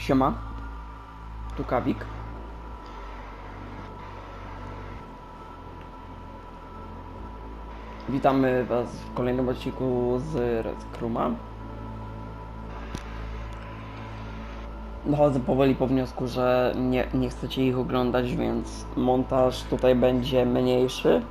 Siema. Tu Kawik. Witamy Was w kolejnym odcinku z Red Kruma. Dochodzę powoli po wniosku, że nie, nie chcecie ich oglądać, więc montaż tutaj będzie mniejszy.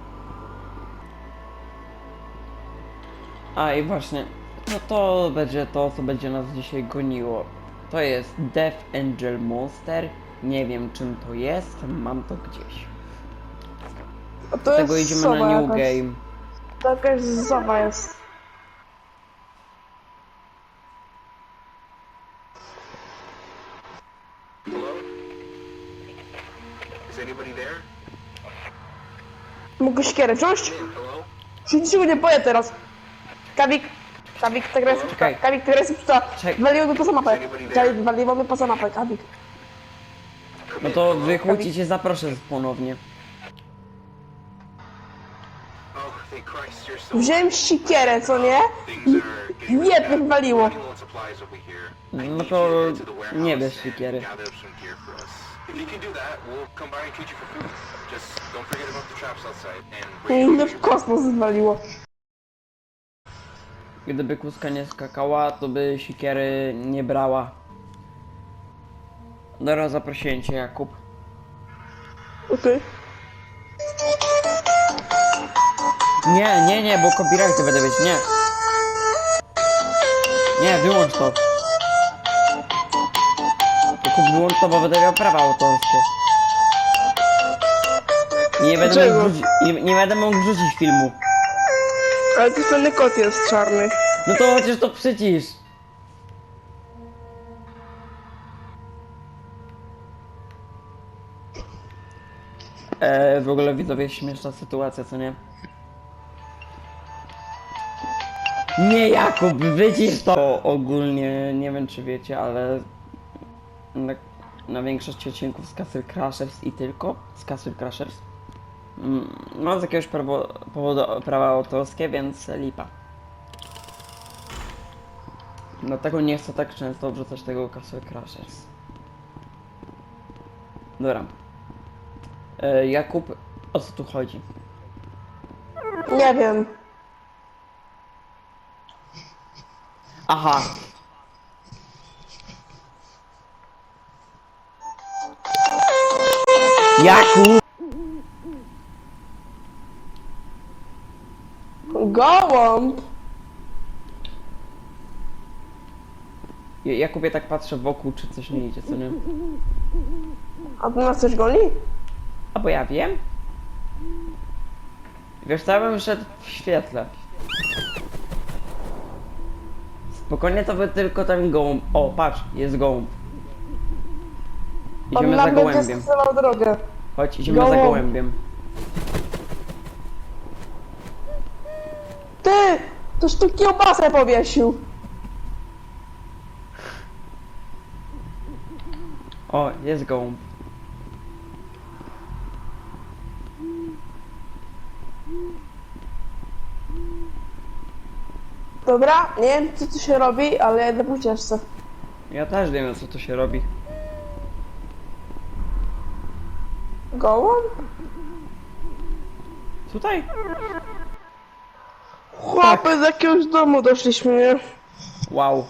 A i właśnie, no to będzie to, co będzie nas dzisiaj goniło. To jest Death Angel Monster. Nie wiem czym to jest, mam to gdzieś. A to Dlatego jest idziemy sowa na New jakaś. Game. To jakaś sowa jest. Hello? Is anybody there? Mógł siekierę wziąć? Hello? Się niczego nie boję teraz. Kawik, Kawik, ta gra jest psuta. Okej. Kawik, ta gra jest. Czek- poza mapę. Kawik, waliło mi poza mapę, Kawik. No to i cię zaproszę ponownie. Oh, thank Christ, you're so Wziąłem siekierę, co nie? things are getting Nie, mnie waliło. Money loan supplies over here. I No need to you to go to the warehouse nie bierz and siekiery. Gather up some gear for us. If you can do that, we'll come by and treat you for food. Just don't forget about the traps outside and bring Mnie your w kosmos zwaliło. Gdyby kuska nie skakała, to by sikiery nie brała. Dobra, zaprosiłem cię Jakub. Okej. Nie, nie, nie, bo copyrighty będę mieć, nie. Nie, wyłącz to. Jakub, wyłącz to, bo będę miał prawa autorskie. Nie będę mógł nie, nie będę mógł wrzucić filmu. Ale to ten kot jest czarny. No to chociaż to przycisz. E, w ogóle widzowie śmieszna sytuacja, co nie? Nie Jakub, wycisz to! Ogólnie nie wiem czy wiecie, ale na, na większości odcinków z Castle Crashers i tylko z Castle Crashers mam z jakiegoś powodu prawa autorskie, więc lipa. Dlatego nie chcę tak często wrzucać tego Castle Crashers. Dobra. E, Jakub, o co tu chodzi? Nie wiem. Aha. Jakub! Gołąb! Ja- Jakub, ja tak patrzę wokół, czy coś nie idzie, co nie? A tu nas coś goni? A bo ja wiem. Wiesz, co ja bym szedł w świetle. Spokojnie to by tylko ten gołąb. O, patrz, jest gołąb. On Idziemy nam za będzie gołębiem. drogę. Chodź, idziemy za Gołąb. gołębiem. Ty! Toż tu kiełbasę powiesił. O, jest gołąb. Dobra, nie wiem co tu się robi, ale po ucieczce. Ja też wiem, co tu się robi. Gołąb? Tutaj? Chłopy, z jakiegoś domu doszliśmy, nie? Wow.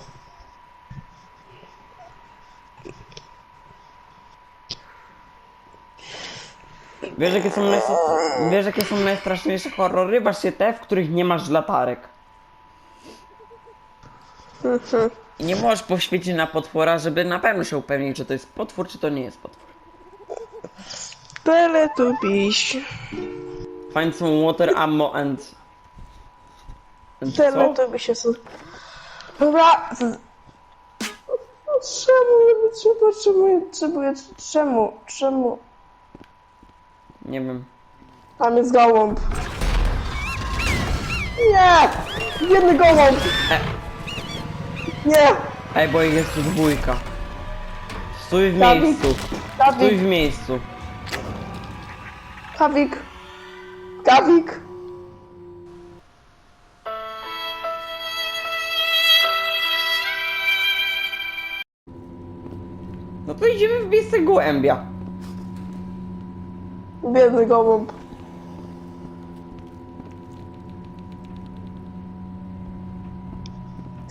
Wiesz jakie są, najs- wiesz jakie są najstraszniejsze horrory? Właśnie te, w których nie masz latarek. Mhm. I nie możesz poświecić na potwora, żeby na pewno się upewnić, czy to jest potwór, czy to nie jest potwór. Teletubiś. Find some water, ammo and... and co? Teletubiś jest... Dobra. Czemu czemu ja potrzebuję, czemu, czemu? Nie wiem. Tam jest gołąb. Nie! Jedny gołąb! Nie! Ej, bo ich jest tu dwójka. Stój w Dawid. miejscu. Stój Dawid, w miejscu. Kawik. Kawik. No to idziemy w miejsce gołębia. Biedny gołąb.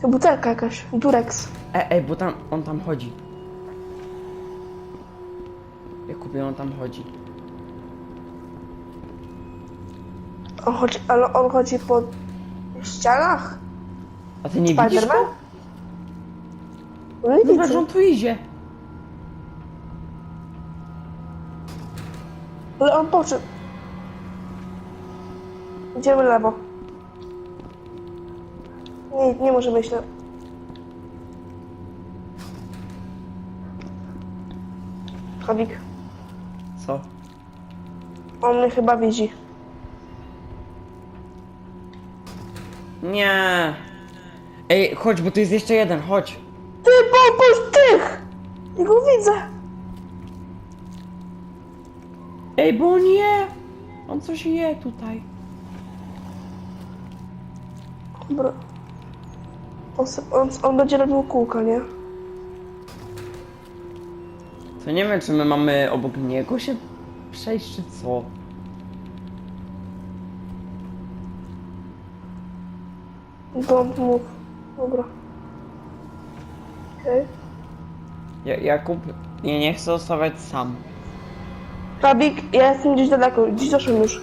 To butelka jakaś, Durex. E, ej, bo tam, on tam chodzi. Jakubie, on tam chodzi. On chodzi, ale on chodzi po ścianach? A ty nie widzisz Spiderman? go? No Zobacz, widzę. on tu idzie. Ale on poszedł. Idziemy lewo. Nie, nie może być le... Chowik, Co? on mnie chyba widzi. Nie. Ej, chodź, bo tu jest jeszcze jeden, chodź. Ty, pomóż tych! Ja go widzę. Ej, bo on je. On coś je tutaj. Dobra. On, se- on, on będzie robił kółko, nie? To nie wiem, czy my mamy obok niego się przejść, czy co. Don't move. Dobra. Okej. Ja, Jakub, ja nie chcę zostawać sam. Rabik, ja jestem gdzieś daleko, gdzieś doszłem już.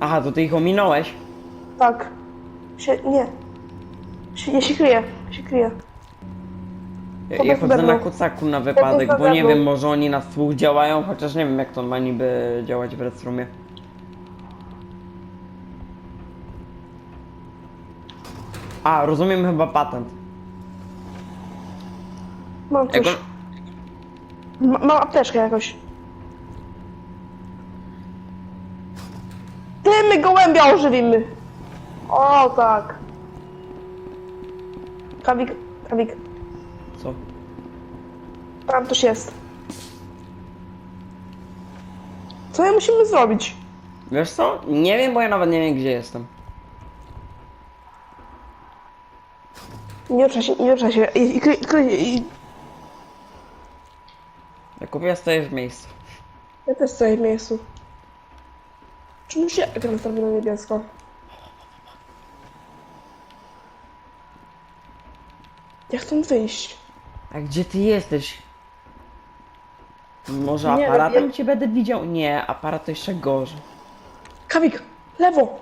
Aha, to ty ich ominąłeś? Tak. Się, nie. Się, ja się kryję, się kryję. Ja, ja chodzę na kucaku na wypadek, bo nie wiem, może oni na słuch działają, chociaż nie wiem, jak to ma niby działać w Red Roomie. A, rozumiem chyba patent. Mam coś. Ma, mam apteczkę jakoś. Ty, my gołębia ożywimy. O, tak. Kawik, kawik, Co? tam coś jest. Co my musimy zrobić? Wiesz co? Nie wiem, bo ja nawet nie wiem, gdzie jestem. Nie ruszaj się, nie ruszaj się. I, i, kry, kry, i, Jakub, ja stoję w miejscu. ja też stoję w miejscu. Czemu się ekran zrobił na niebiesko? Jak stąd wyjść? A gdzie ty jesteś? Może Nie, aparatem cię będę widział? Nie, aparat to jeszcze gorzej. Kawik, lewo!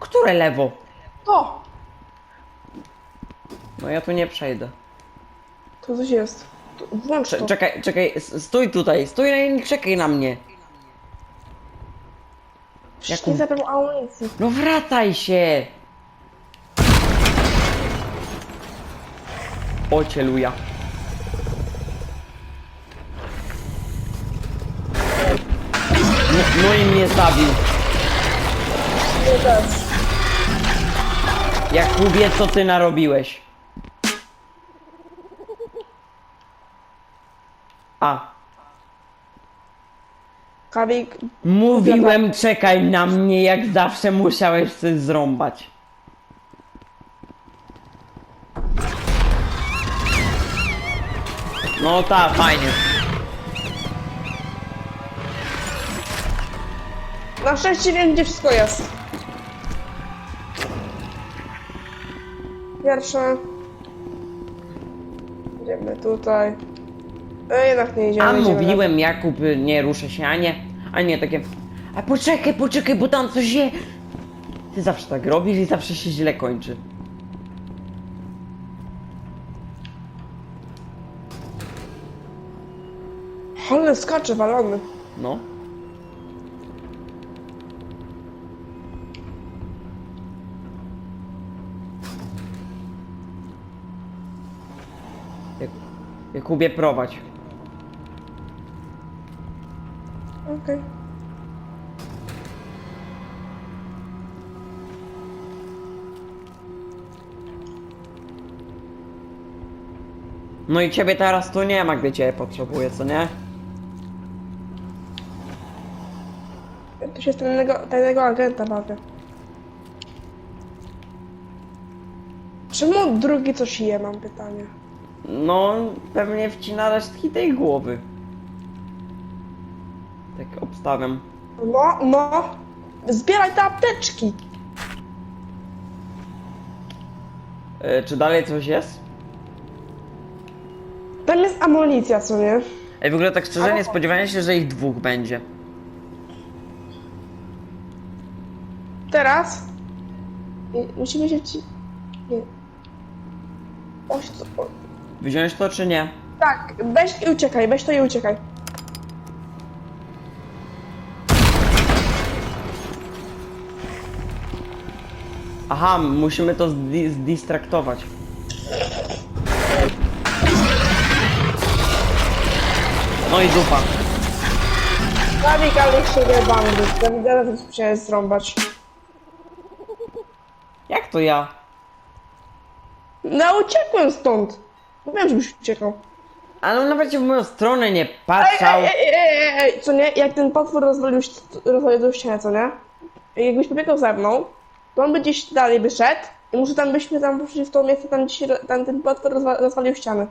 Które lewo? To! No ja tu nie przejdę. To coś jest. To, włącz to. Cze- Czekaj, czekaj, s- stój tutaj, stój na nie czekaj na mnie. Przecież Jaką- nie zabrał amunicji. No wracaj się! O cieluja. No, no i mnie zabił. Nie. Jakubie, co ty narobiłeś? A, Kawik, mówiłem czekaj na mnie, jak zawsze musiałeś coś zrąbać. No tak, fajnie. na szczęście wiem, gdzie wszystko jest. Pierwsze. Idziemy tutaj. E, jednak nie idziemy. A idziemy mówiłem Jakub, nie ruszę się, a nie, a nie takie. A poczekaj, poczekaj, bo tam coś je. Ty zawsze tak robisz i zawsze się źle kończy. na- Ale skacze walony. No. Jak, Jakubie prowadź. Okej. No i ciebie teraz tu nie ma, gdy cię potrzebuję, co nie? Ja tu się z tajnego, tajnego agenta bawię. Czemu drugi coś je, mam pytanie. No, pewnie wcina resztki tej głowy. Tak obstawiam. No, no. Zbieraj te apteczki. E, czy dalej coś jest? Tam jest amunicja, co nie? Ej, w ogóle tak szczerze nie spodziewałem się, że ich dwóch będzie. Teraz musimy się ci... Nie. Oś, co... o... Wziąć to czy nie? Tak, weź i uciekaj, weź to i uciekaj. Aha, musimy to zdi- zdistraktować. No i dupa. Dawid, ale się nie bandy. Dawida to musiałem zrąbać. Jak to ja? No, uciekłem stąd. Mówiłem, żebyś uciekał. Ale on nawet w moją stronę nie patrzał. ej, ej, ej, ej, ej, co nie? Jak ten potwór rozwalił, rozwalił tą ścianę, co nie? Jakbyś pobiegał ze mną, to on by gdzieś dalej by szedł i może tam byśmy tam poszli w to miejsce, tam gdzieś ro- tam ten potwór rozwa rozwalił ścianę.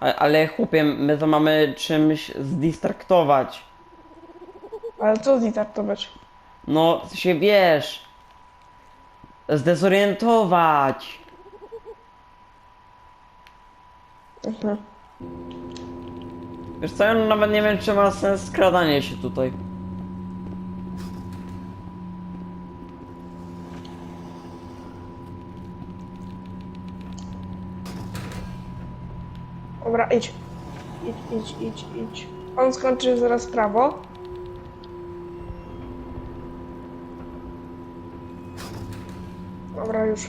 A- Ale chłopie, my to mamy czymś zdistraktować. Ale co z nim to być? No, się wiesz. Zdezorientować. Mhm. Wiesz co, ja nawet nie wiem, czy ma sens skradanie się tutaj. Dobra, idź. Idź, idź, idź, idź. On skończy zaraz prawo. Dobra, już.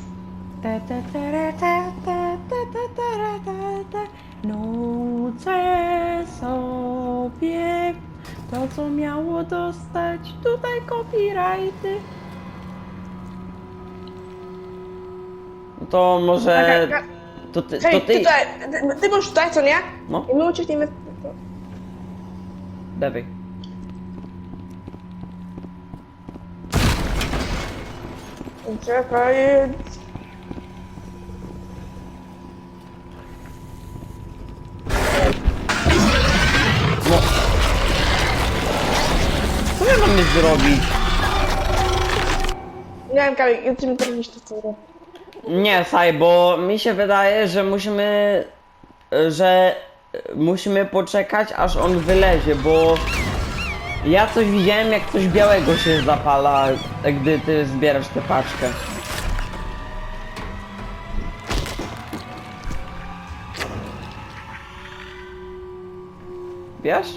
Nucę sobie to, co miało dostać tutaj copyrighty. No To może... Czekaj, To ty, Hej, ty, ty... tutaj, ty, ty możesz tutaj, co nie? No, I my uciekniemy. w- dawaj. Czekaj. No. Co my mamy zrobić? Nie wiem, Kamil, lecimy trafić to co. Nie, Saj, bo mi się wydaje, że musimy... że musimy poczekać, aż on wylezie, bo... Ja coś widziałem, jak coś białego się zapala, gdy ty zbierasz tę paczkę. Wiesz?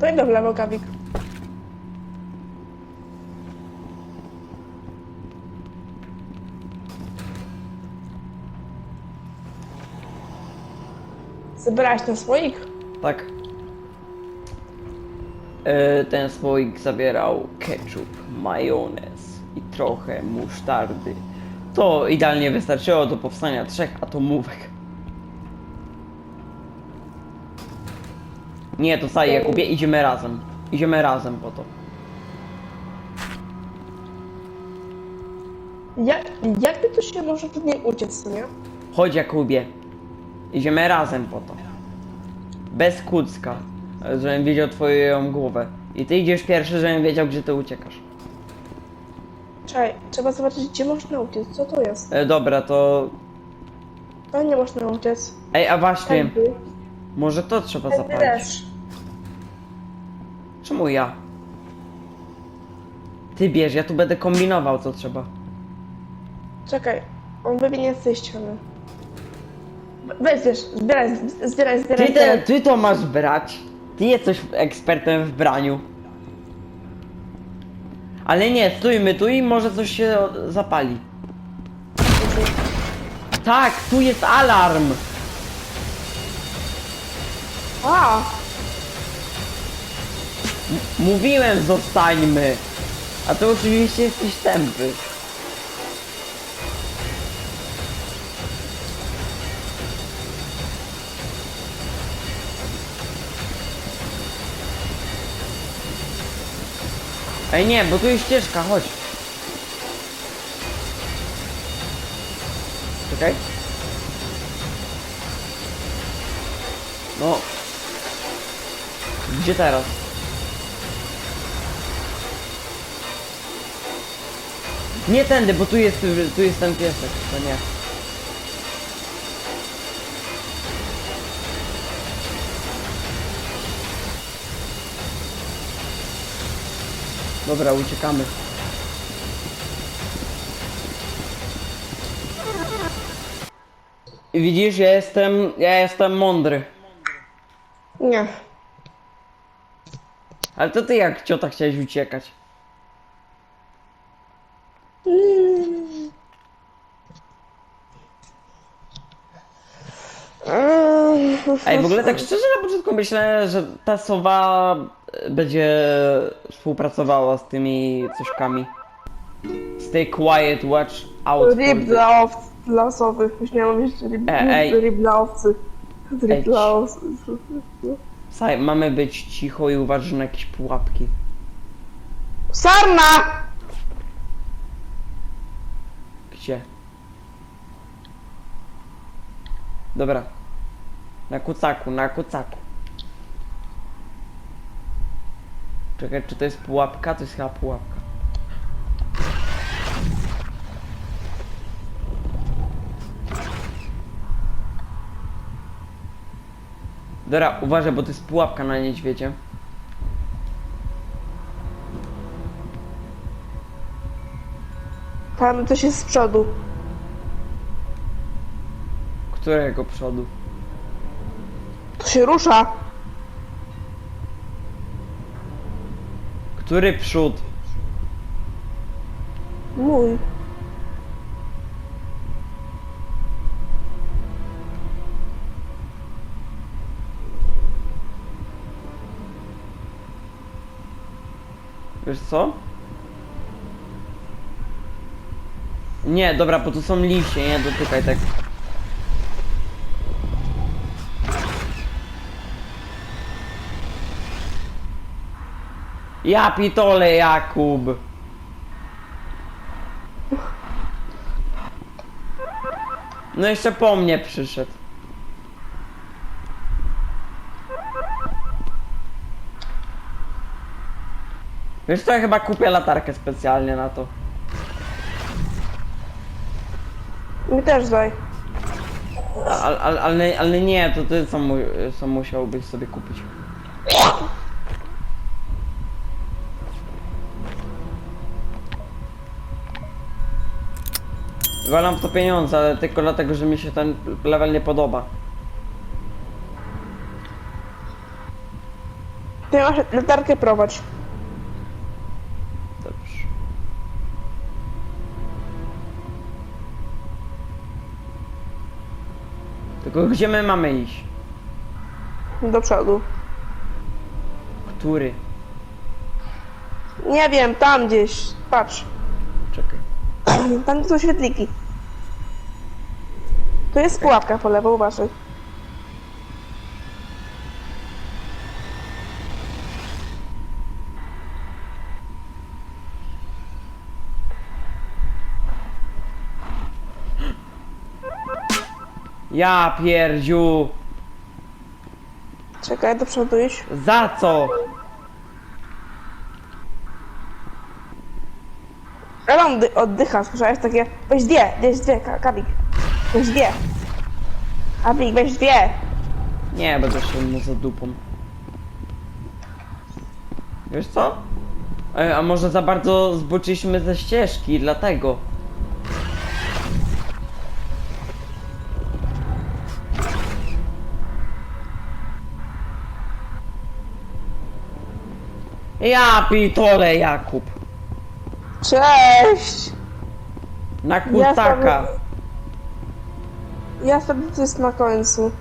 To idę w lewo, Kamik. Zebrałeś ten słoik? Tak. E, ten słoik zawierał ketchup, majonez i trochę musztardy. To idealnie wystarczyło do powstania trzech atomówek. Nie, to staj Jakubie, idziemy razem. Idziemy razem po to. Jak, jakby to się może przed niej uciec, nie? Chodź Jakubie. Idziemy razem po to. Bez kucka. Żebym wiedział twoją głowę. I ty idziesz pierwszy, żebym wiedział, gdzie ty uciekasz. Czekaj, trzeba zobaczyć, gdzie można uciec. Co to jest? E, dobra, to... To nie można uciec. Ej, a właśnie... Tędy. Może to trzeba Tędy zapalić. też. Czemu ja? Ty bierz, ja tu będę kombinował co trzeba. Czekaj, on wybiegnie z tej ściany. Weź, wiesz, zbieraj, zbieraj, zbieraj, Ty, te, zbieraj. ty to masz brać. Ty jesteś ekspertem w braniu. Ale nie, stójmy tu i może coś się o- zapali. Tak, tu jest alarm! A, Mówiłem, zostańmy! A to oczywiście jesteś tępy. Ej nie, bo tu jest ścieżka, chodź. Czekaj. No. Gdzie teraz? Nie tędy, bo tu jest, tu jest ten piesek, to nie. Dobra, uciekamy. I Widzisz, ja jestem, ja jestem mądry. Nie. Ale to ty jak ciota chciałeś uciekać? Ej, w ogóle tak szczerze na początku myślałem, że ta sowa e, będzie współpracowała z tymi cośkami. Stay quiet, watch out Rib dla owc, dla osowych. Myślałem mówić rib, E, ej. rib dla owcy. Ej, Rib dla owcy. Saj, mamy być cicho i uważać na jakieś pułapki. Sarna! Gdzie? Dobra. Na kucaku, na kucaku. Czekaj, czy to jest pułapka? To jest chyba pułapka. Dobra, uważaj, bo to jest pułapka na niedźwiedzie. Tam coś jest z przodu. Którego przodu? To się rusza. Który przód? Mój. Wiesz co? Nie, dobra, bo tu są liście, nie dotykaj tak. Ja pitole, Jakub. No jeszcze po mnie przyszedł. Wiesz co, ja chyba kupię latarkę specjalnie na to. Mi też daj. Ale, ale, ale, ale nie, to ty sam, mu, sam musiałbyś sobie kupić. Walam w to pieniądze, ale tylko dlatego, że mi się ten level nie podoba. Ty masz latarkę prowadź. Dobrze. Tylko gdzie my mamy iść? Do przodu. Który? Nie wiem, tam gdzieś. Patrz. Czekaj. Tam są świetliki. Tu jest pułapka po lewo, uważaj. Ja pierdziu! Czekaj, do przodu iść. Za co? Ale on dy- oddycha, słyszałeś takie... Weź dwie, weź dwie, Ka- Kabik. Weź dwie. Kabik, weź dwie. Nie, będę się mu za dupą. Wiesz co? E, a może za bardzo zboczyliśmy ze ścieżki, dlatego. Ja pitole Jakub. Cześć! Na Ja kutaka. sobie- Ja sobie to jest na końcu.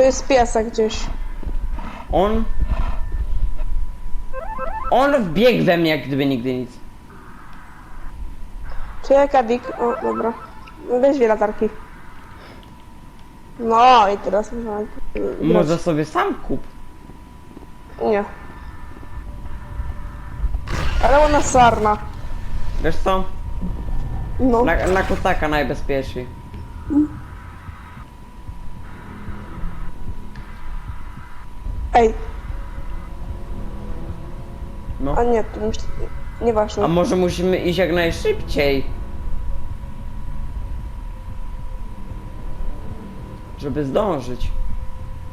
To jest piesek gdzieś. On... On wbiegł we mnie jak gdyby nigdy nic. Czy ja Kadik? O, dobra. Weź dwie latarki. No i teraz można... Może sobie sam kup. Nie. Ale ona sarna. Wiesz co? No. Na, na kotaka najbezpieczniej. Ej, No. a nie, to myśl... Nieważne. A może musimy iść jak najszybciej? Żeby zdążyć.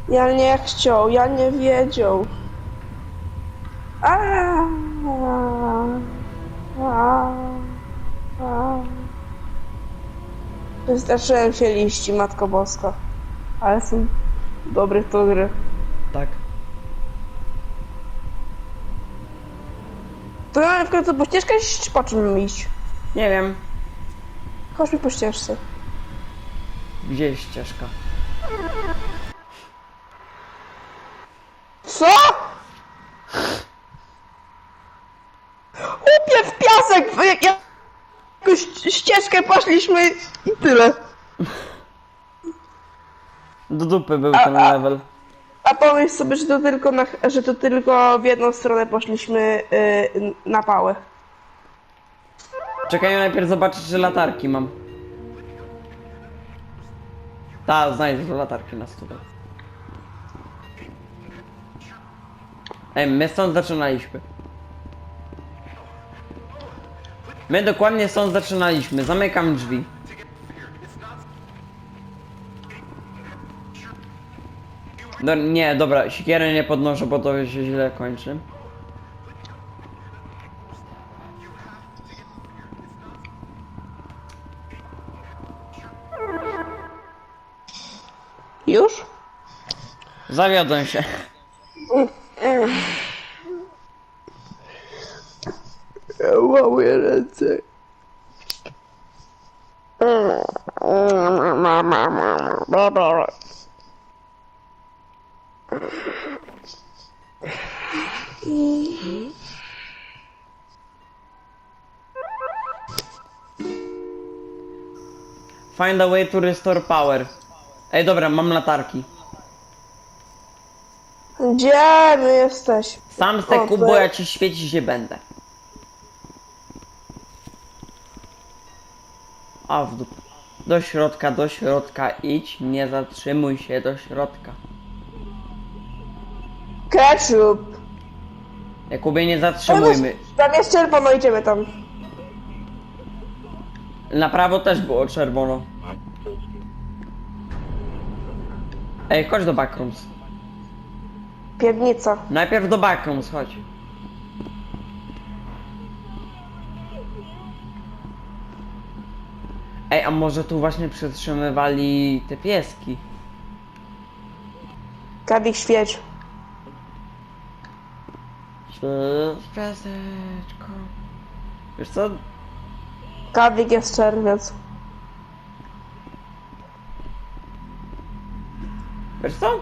Ja nie chciał, ja nie wiedział. A, a, a. Wystraszyłem się liści, Matko Boska. Ale są dobre to gry. Tak. To ja w końcu po ścieżkę iść, czy po czym iść? Nie wiem, Chodź mi po ścieżce. gdzie jest ścieżka. Co? Upie w piasek! Jak, jak, jakąś ścieżkę poszliśmy i tyle. Do dupy był ten level. A pomyśl sobie, że to tylko, na, że to tylko w jedną stronę poszliśmy yy, na pałę. Czekaj, najpierw zobaczyć, czy latarki mam. Ta, znajdę latarki na stole. Ej, my stąd zaczynaliśmy. My dokładnie stąd zaczynaliśmy. Zamykam drzwi. No, nie, dobra, siekierę nie podnoszę, bo to się źle kończy. Już? Zawiodłem się. Mały ręce. Find a way to restore power. Ej, dobra, mam latarki. Gdzie my jesteś? Sam z te O, kup, to- bo ja ci świecić się będę. A w dup. Do środka, do środka idź, nie zatrzymuj się do środka. Ketchup. Jakubie nie zatrzymujmy. Tam jest czerwono, idziemy tam. Na prawo też było czerwono. Ej, chodź do backrooms. Piwnica. Najpierw do backrooms, chodź. Ej, a może tu właśnie przetrzymywali te pieski? Kadik świeć. Pieseczko. Wiesz co? Kadik jest czerwiec. Wiesz co?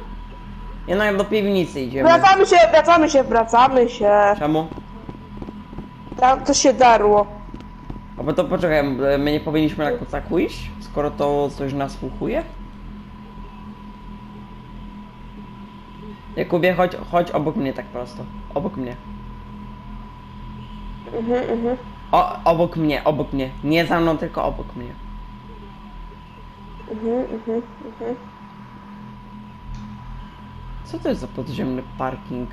Jednak do piwnicy idziemy. Wracamy się, wracamy się, wracamy się. Czemu? Tam to się darło. A bo to poczekaj, my nie powinniśmy na kocaku iść? Skoro to coś nasłuchuje? Jakubie, chodź, chodź obok mnie tak prosto. Obok mnie. Mhm, mhm. O, obok mnie, obok mnie. Nie za mną, tylko obok mnie. Mhm, mhm, mhm. Co to jest za podziemny parking?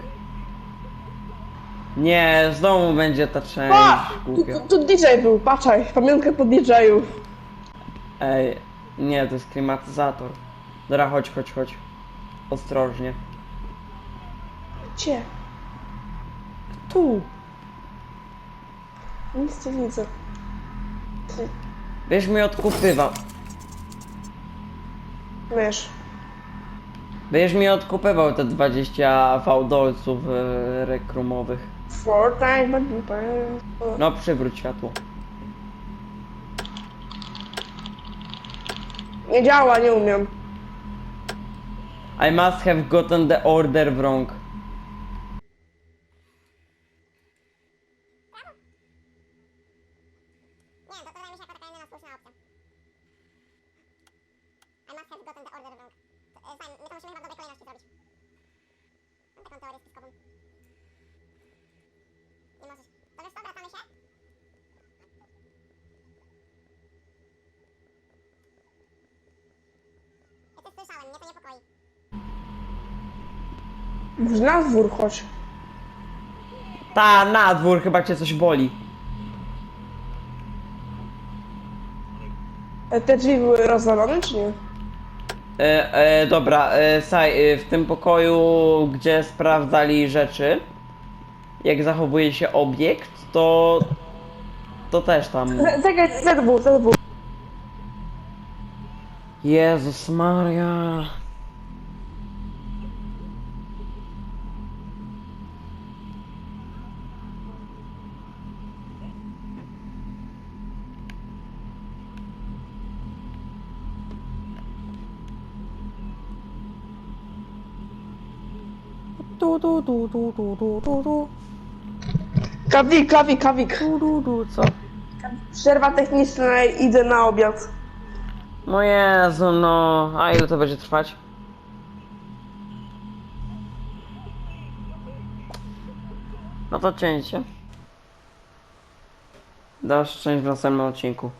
Nie, znowu będzie ta część Tu, głupia. tu, tu DJ był, patrzaj, pamiątkę po DJ-u. Ej, nie, to jest klimatyzator. Dobra, chodź, chodź, chodź. Ostrożnie. Gdzie? Tu. Nic nie widzę. Ty, Wiesz, mi odkupywał. wiesz. Będziesz mi odkupywał te 20 fałdolców e, rekrumowych. Fortnite, but you burn. No, przywróć światło. Nie działa, nie umiem. I must have gotten the order wrong. Nie, to, to wydaje mi się jako taka jedyna słuszna opcja. I must have gotten the order wrong. To, e, Fajnie, my to musimy chyba w dobrej kolejności zrobić. Mam taką teorię spiskową. Nie możesz. To wiesz co, wracamy się? Ja też słyszałem, mnie to niepokoi. Może na dwór chodź. Ta, na dwór, chyba cię coś boli. E, Te drzwi były rozwalone, czy nie? E, e, dobra, e, saj, e, w tym pokoju, gdzie sprawdzali rzeczy, jak zachowuje się obiekt, to... To też tam... Czekaj, ZW, ZW. Jezus Maria. Tu, tu, tu, tu, tu, tu, tu, tu, Kawik, kawik, kawik. tu, tu, tu, co? Przerwa techniczna, idę na obiad. No Jezu, no. A ile to będzie trwać? No to cięcie. Dasz część w następnym odcinku.